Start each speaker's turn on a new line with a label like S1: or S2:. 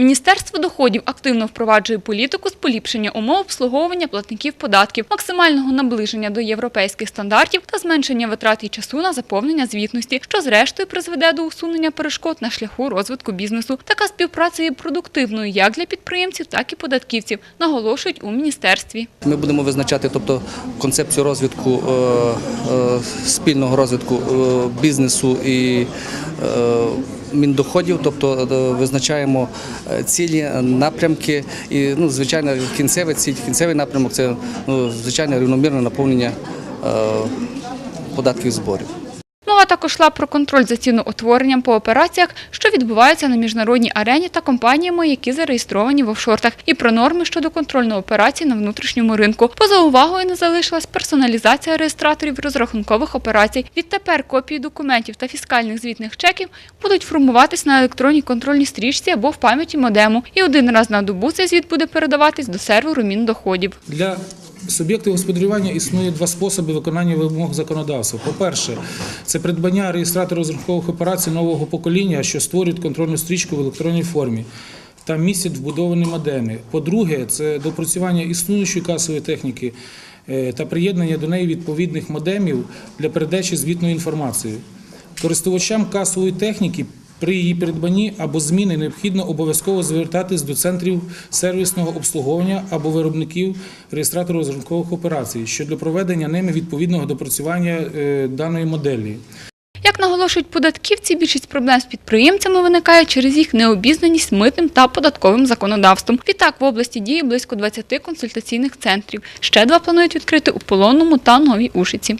S1: Міністерство доходів активно впроваджує політику з поліпшення умов обслуговування платників податків, максимального наближення до європейських стандартів та зменшення витрат і часу на заповнення звітності, що зрештою призведе до усунення перешкод на шляху розвитку бізнесу. Така співпраця є продуктивною як для підприємців, так і податківців, наголошують у міністерстві.
S2: Ми будемо визначати тобто, концепцію розвитку е, е, спільного розвитку е, бізнесу і міндоходів, тобто е, визначаємо е, цілі, напрямки і ну, звичайно кінцевий ціль, кінцевий напрямок це ну, звичайно рівномірне наповнення е, податків зборів.
S1: Також йшла про контроль за ціноутворенням по операціях, що відбуваються на міжнародній арені та компаніями, які зареєстровані в офшортах, і про норми щодо контрольної операції на внутрішньому ринку. Поза увагою не залишилась персоналізація реєстраторів розрахункових операцій. Відтепер копії документів та фіскальних звітних чеків будуть формуватись на електронній контрольній стрічці або в пам'яті модему. І один раз на добу цей звіт буде передаватись до серверу Міндоходів.
S3: Для суб'єктів господарювання існує два способи виконання вимог законодавства. По-перше, це придбання реєстратора розрахункових операцій нового покоління, що створюють контрольну стрічку в електронній формі. та містять вбудовані модеми. По-друге, це допрацювання існуючої касової техніки е, та приєднання до неї відповідних модемів для передачі звітної інформації. Користувачам касової техніки при її придбанні або зміни необхідно обов'язково звертатись до центрів сервісного обслуговування або виробників реєстратору розрахункових операцій щодо проведення ними відповідного допрацювання е, даної моделі.
S1: Наголошують податківці, більшість проблем з підприємцями виникає через їх необізнаність митним та податковим законодавством. Відтак в області діє близько 20 консультаційних центрів. Ще два планують відкрити у Полонному та Новій Ушиці.